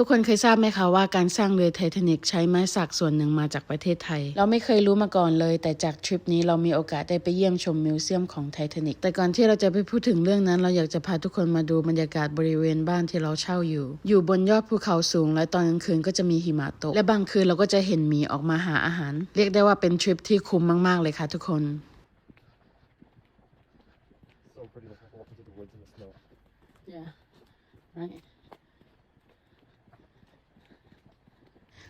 ทุกคนเคยทราบไหมคะว่าการสร้างเรือไททานิกใช้ไม้สักส่วนหนึ่งมาจากประเทศไทย เราไม่เคยรู้มาก่อนเลย แต่จากทริปนี้เรามีโอกาสได้ไปเยี่ยมชมมิวเซียมของไททานิกแต่ก่อนที่เราจะไปพูดถึงเรื่องนั้น เราอยากจะพาทุกคนมาดูบรรยากาศบริเวณบ้านที่เราเช่าอยู่ อยู่บนยอดภูเขาสูง และตอนกลางคืนก็จะมีหิมะตก และบางคืนเราก็จะเห็นหมีออกมาหาอาหาร เรียกได้ว่าเป็นทริปที่คุ้มมากๆเลยค่ะทุกคน So pretty to walk into the woods in the snow. Yeah. Right.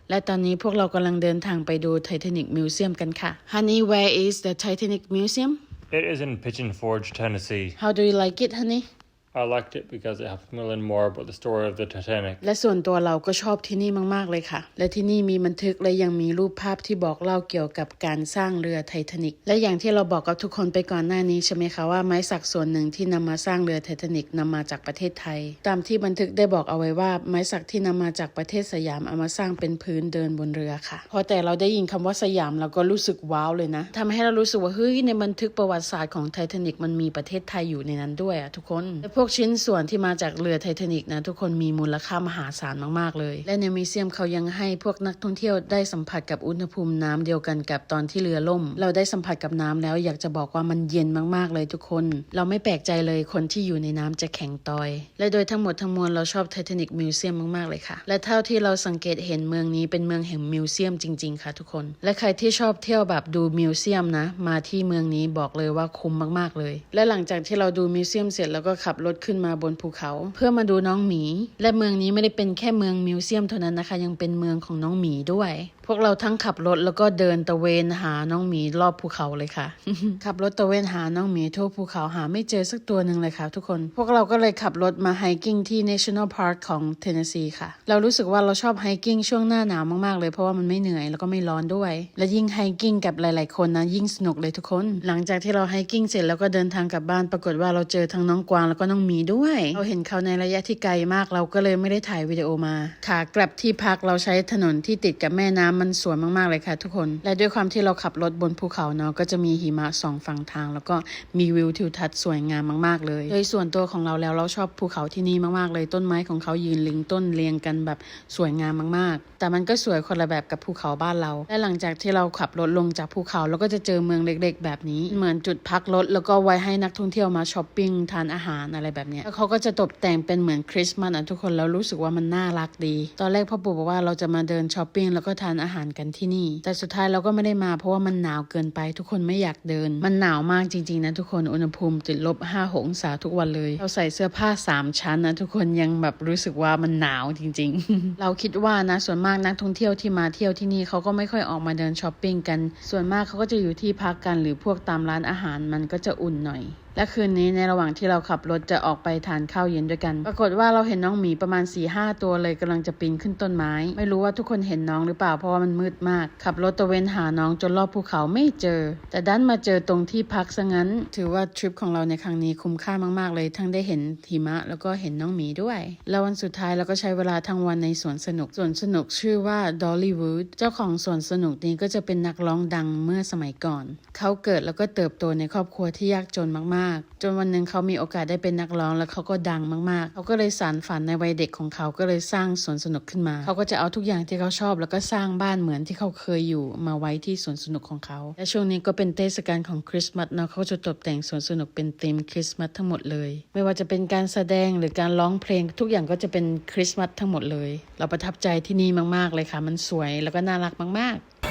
และตอนนี้พวกเรากำลังเดินทางไปดู Titanic Museum กันค่ะ Honey where is the Titanic Museum It is in Pigeon Forge, Tennessee. How do you like it honey I liked it because it helped me learn more about the story of the Titanic. และส่วนตัวเราก็ชอบที่นี่มาก ๆ เลยค่ะ และที่นี่มีบันทึกและยังมีรูปภาพที่บอกเล่าเกี่ยวกับการสร้างเรือไททานิกและอย่างที่เราบอกกับทุกคนไปก่อนหน้านี้ใช่ไหมคะว่าไม้สักส่วนหนึ่งที่นำมาสร้างเรือไททานิกนำมาจากประเทศไทย ตามที่บันทึกได้บอกเอาไว้ว่าไม้สักที่นำมาจากประเทศสยามเอามาสร้างเป็นพื้นเดินบนเรือค่ะ พอแต่เราได้ยินคำว่าสยามเราก็รู้สึกว้าวเลยนะทำให้เรารู้สึกว่าเฮ้ยในบันทึกประวัติศาสตร์ของไททานิกมันมีประเทศไทยอยู่ในนั้นด้วยอะทุกคนวกชิ้นส่วนที่มาจากเรือไททานิกนะทุกคนมีมูลค่ามหาศาลมากๆเลย และในมิวเซียมเขายังให้พวกนักท่องเที่ยวได้สัมผัสกับอุณหภูมิน้ำเดียวกันกับตอนที่เรือล่ม เราได้สัมผัสกับน้ำแล้วอยากจะบอกว่ามันเย็นมากๆเลยทุกคน เราไม่แปลกใจเลยคนที่อยู่ในน้ำจะแข็งตอย และโดยทั้งหมดทั้งมวลเราชอบไททานิกมิวเซียมมากๆเลยค่ะ และเท่าที่เราสังเกตเห็นเมืองนี้เป็นเมืองแห่งมิวเซียมจริง ๆ ค่ะทุกคน และใครที่ชอบเที่ยวแบบดูมิวเซียมนะ มาที่เมืองนี้บอกเลยว่าคุ้มมากๆเลย และหลังจากที่เราดูมิวเซียมเสร็จแล้วก็ขับรถขึ้นมาบนภูเขา เพื่อมาดูน้องหมี และเมืองนี้ไม่ได้เป็นแค่เมืองมิวเซียมเท่านั้นนะคะ ยังเป็นเมืองของน้องหมีด้วย พวกเราทั้งขับรถแล้วก็เดินตะเวนหาน้องหมีรอบภูเขาเลยค่ะ ขับรถตะเวนหาน้องหมีทั่วภูเขาหาไม่เจอสักตัวหนึ่งเลยค่ะทุกคน พวกเราก็เลยขับรถมาไฮกิ้งที่ National Park ของเทนเนสซีค่ะ เรารู้สึกว่าเราชอบไฮกิ้งช่วงหน้าหนาวมากๆเลยเพราะว่ามันไม่เหนื่อยแล้วก็ไม่ร้อนด้วย และยิ่งไฮกิ้งกับหลาย ๆ คนนะยิ่งสนุกเลยทุกคน หลังจากที่เราไฮกิ้งเสร็จแล้วก็เดินทางกลับบ้านปรากฏว่าเราเจอทั้งน้องกวางแล้วก็น้องหมีด้วย เราเห็นเขาในระยะที่ไกลมากเราก็เลยไม่ได้ถ่ายวิดีโอมา ขากลับที่พักเราใช้ถนนที่ติดกับแม่น้ำมันสวยมากๆเลยค่ะทุกคน และด้วยความที่เราขับรถบนภูเขาเนาะก็จะมีหิมะสองฝั่งทาง แล้วก็มีวิวทิวทัศน์สวยงามมากๆ เลย โดยส่วนตัวของเราแล้วเราชอบภูเขาที่นี่มากๆเลย ต้นไม้ของเขายืนลิงต้นเรียงกันแบบสวยงามมากๆ แต่มันก็สวยคนละแบบกับภูเขาบ้านเรา และหลังจากที่เราขับรถลงจากภูเขาเราก็จะเจอเมืองเล็ก ๆ แบบนี้ เหมือนจุดพักรถแล้วก็ไว้ให้นักท่องเที่ยวมาช้อปปิ้งทานอาหารอะไรแบบเนี้ยแล้วเขาก็จะตกแต่งเป็นเหมือนคริสต์มาสอะทุกคนแล้วรู้สึกว่ามันน่ารักดี ตอนแรกพ่อปู่บอกว่าเราจะมาเดินช้อปปิ้งแล้วก็ทานอาหารกันที่นี่ แต่สุดท้ายเราก็ไม่ได้มาเพราะว่ามันหนาวเกินไปทุกคนไม่อยากเดิน มันหนาวมากจริงๆนะทุกคนอุณหภูมิติดลบ5องศาทุกวันเลย เราใส่เสื้อผ้า 3 ชั้นนะทุกคนยังแบบรู้สึกว่ามันหนาวจริง ๆ เราคิดว่านะส่วนมากนักท่องเที่ยวที่มาเที่ยวที่นี่เขาก็ไม่ค่อยออกมาเดินช้อปปิ้งกัน ส่วนมากเขาก็จะอยู่ที่พักกันหรือพวกตามร้านอาหารมันก็จะอุ่นหน่อย และคืนนี้ในระหว่างที่เราขับรถจะออกไปทานข้าวเย็นด้วยกัน ปรากฏว่าเราเห็นน้องหมีประมาณ4ี่ห้าตัวเลยกำลังจะปีนขึ้นต้นไม้ ไม่รู้ว่าทุกคนเห็นน้องหรือเปล่าเพราะว่ามันมืดมาก ขับรถตะเวนหาน้องจนรอบภูเขาไม่เจอ แต่ดันมาเจอตรงที่พักซะงั้น ถือว่าทริปของเราในครั้งนี้คุ้มค่ามากๆเลย ทั้งได้เห็นหิมะแล้วก็เห็นน้องหมีด้วย แล้ววันสุดท้ายเราก็ใช้เวลาทั้งวันในสวนสนุกสวนสนุกชื่อว่า Dollywood เจ้าของสวนสนุกนี้ก็จะเป็นนักร้องดังเมื่อสมัยก่อน เขาเกิดแล้วก็เติบโตในครอบครัวที่ยากจนมากๆ จนวันหนึ่งเขามีโอกาสได้เป็นนักร้อง แล้วเขาก็ดังมากๆ เขาก็เลยสานฝันในวัยเด็กของเขาก็เลยสร้างสวนสนุกขึ้นมา เขาก็จะเอาทุกอย่างที่เขาชอบ แล้วก็สร้างบ้านเหมือนที่เขาเคยอยู่มาไว้ที่สวนสนุกของเขาและช่วงนี้ก็เป็นเทศกาลของคริสต์มาสเนาะเขาจะตกแต่งสวนสนุกเป็นธีมคริสต์มาสทั้งหมดเลย ไม่ว่าจะเป็นการแสดงหรือการร้องเพลงทุกอย่างก็จะเป็นคริสต์มาสทั้งหมดเลย เราประทับใจที่นี่มากๆเลยค่ะ มันสวยแล้วก็น่ารักมาก ๆ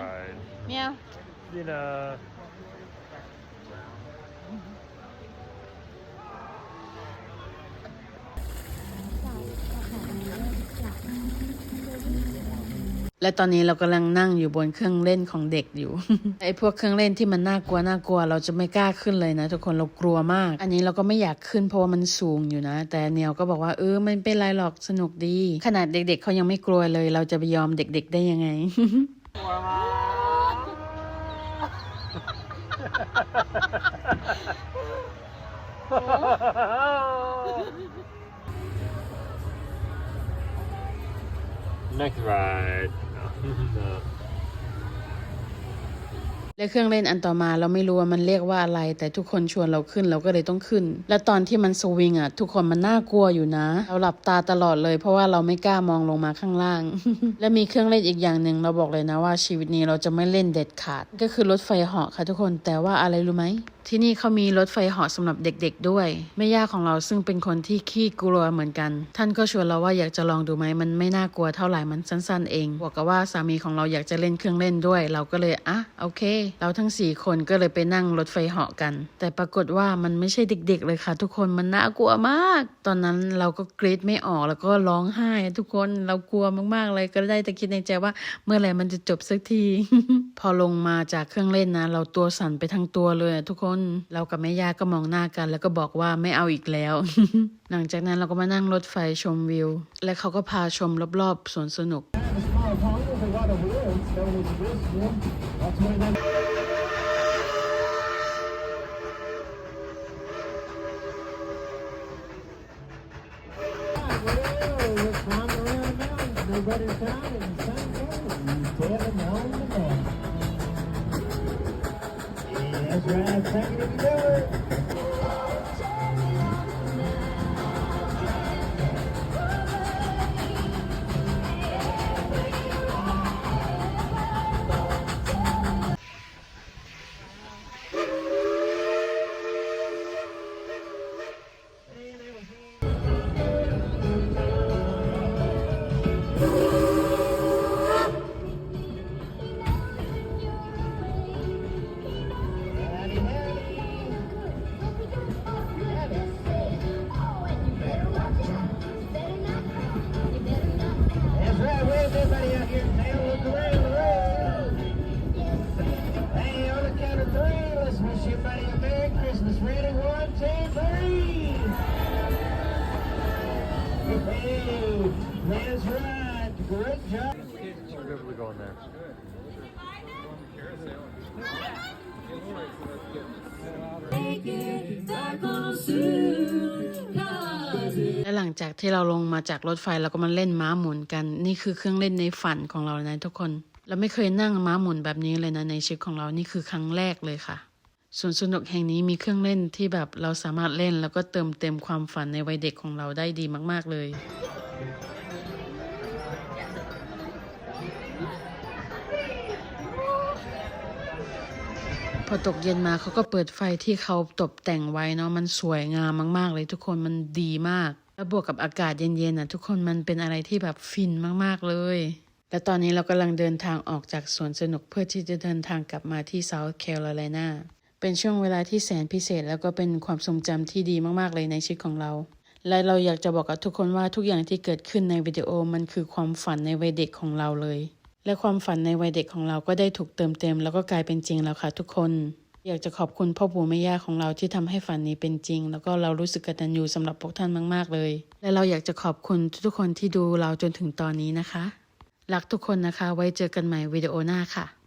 ride. เหนียว You know. และตอนนี้เรากำลังนั่งอยู่บนเครื่องเล่นของเด็กอยู่ไอ้พวกเครื่องเล่นที่มันน่ากลัวน่ากลัว เราจะไม่กล้าขึ้นเลยนะ ทุกคนเรากลัวมาก อันนี้เราก็ไม่อยากขึ้นเพราะว่ามันสูงอยู่นะ แต่เนียวก็บอกว่าเออไม่เป็นไรหรอกสนุกดี ขนาดเด็ก ๆเขายังไม่กลัวเลย เราจะไปยอมเด็ก ๆ ได้ยังไง Next ride. และเครื่องเล่นอันต่อมาเราไม่รู้ว่ามันเรียกว่าอะไร แต่ทุกคนชวนเราขึ้นเราก็เลยต้องขึ้น และตอนที่มันสวิงอะ ทุกคนมันน่ากลัวอยู่นะ เราหลับตาตลอดเลย เพราะว่าเราไม่กล้ามองลงมาข้างล่าง และมีเครื่องเล่นอีกอย่างหนึ่งเราบอกเลยนะว่าชีวิตนี้เราจะไม่เล่นเด็ดขาด ก็คือรถไฟเหาะค่ะทุกคนแต่ว่าอะไรรู้ไหมที่นี่เขามีรถไฟเหาะสำหรับเด็กๆด้วย แม่ย่าของเราซึ่งเป็นคนที่ขี้กลัวเหมือนกัน ท่านก็ชวนเราว่าอยากจะลองดูไหมมันไม่น่ากลัวเท่าไหร่มันสั้น ๆ เองบอกกับว่าสามีของเราอยากจะเล่นเครื่องเล่นด้วย เราก็เลยอะโอเค เราทั้งสี่คนก็เลยไปนั่งรถไฟเหาะกัน แต่ปรากฏว่ามันไม่ใช่เด็ก ๆ เลยค่ะ ทุกคนมันน่ากลัวมาก ตอนนั้นเราก็กรีดไม่ออกแล้วก็ร้องไห้ ทุกคนเรากลัวมากๆเลยก็ได้แต่คิดในใจว่าเมื่อไหร่มันจะจบสักที พอลงมาจากเครื่องเล่นนะ เราตัวสั่นไปทั้งตัวเลยทุกคนเรากับแม่ย่าก็มองหน้ากัน แล้วก็บอกว่าไม่เอาอีกแล้ว หลังจากนั้นเราก็มานั่งรถไฟชมวิว และเขาก็พาชมรอบๆสวนสนุก small pond with a lot that's right. Take it that's right. Great job. Should be able to go in there. และหลังจากที่เราลงมาจากรถไฟเราก็มาเล่นม้าหมุนกัน นี่คือเครื่องเล่นในฝันของเราเลยนะทุกคน เราไม่เคยนั่งม้าหมุนแบบนี้เลยนะในชีวิตของเรานี่คือครั้งแรกเลยค่ะ ส่วนสนุกแห่งนี้มีเครื่องเล่นที่แบบเราสามารถเล่นแล้วก็เติมเต็มความฝันในวัยเด็กของเราได้ดีมาก ๆ เลยพอตกเย็นมาเขาก็เปิดไฟที่เขาตกแต่งไว้เนาะมันสวยงามมาก ๆ เลยทุกคนมันดีมาก แล้วบวกกับอากาศเย็นๆน่ะทุกคนมันเป็นอะไรที่แบบฟินมาก ๆ เลย และตอนนี้เรากำลังเดินทางออกจากสวนสนุกเพื่อที่จะเดินทางกลับมาที่ South Carolina เป็นช่วงเวลาที่แสนพิเศษ แล้วก็เป็นความทรงจำที่ดีมากๆเลยในชีวิตของเรา และเราอยากจะบอกกับทุกคนว่าทุกอย่างที่เกิดขึ้นในวิดีโอมันคือความฝันในวัยเด็กของเราเลย และความฝันในวัยเด็กของเราก็ได้ถูกเติมเต็ม แล้วก็กลายเป็นจริงแล้วค่ะทุกคน อยากจะขอบคุณพ่อปู่แม่ย่าของเราที่ทำให้ฝันนี้เป็นจริง แล้วก็เรารู้สึกกตัญญูสำหรับพวกท่านมาก ๆเลย และเราอยากจะขอบคุณทุกๆคนที่ดูเราจนถึงตอนนี้นะคะ รักทุกคนนะคะ ไว้เจอกันใหม่วิดีโอหน้าค่ะ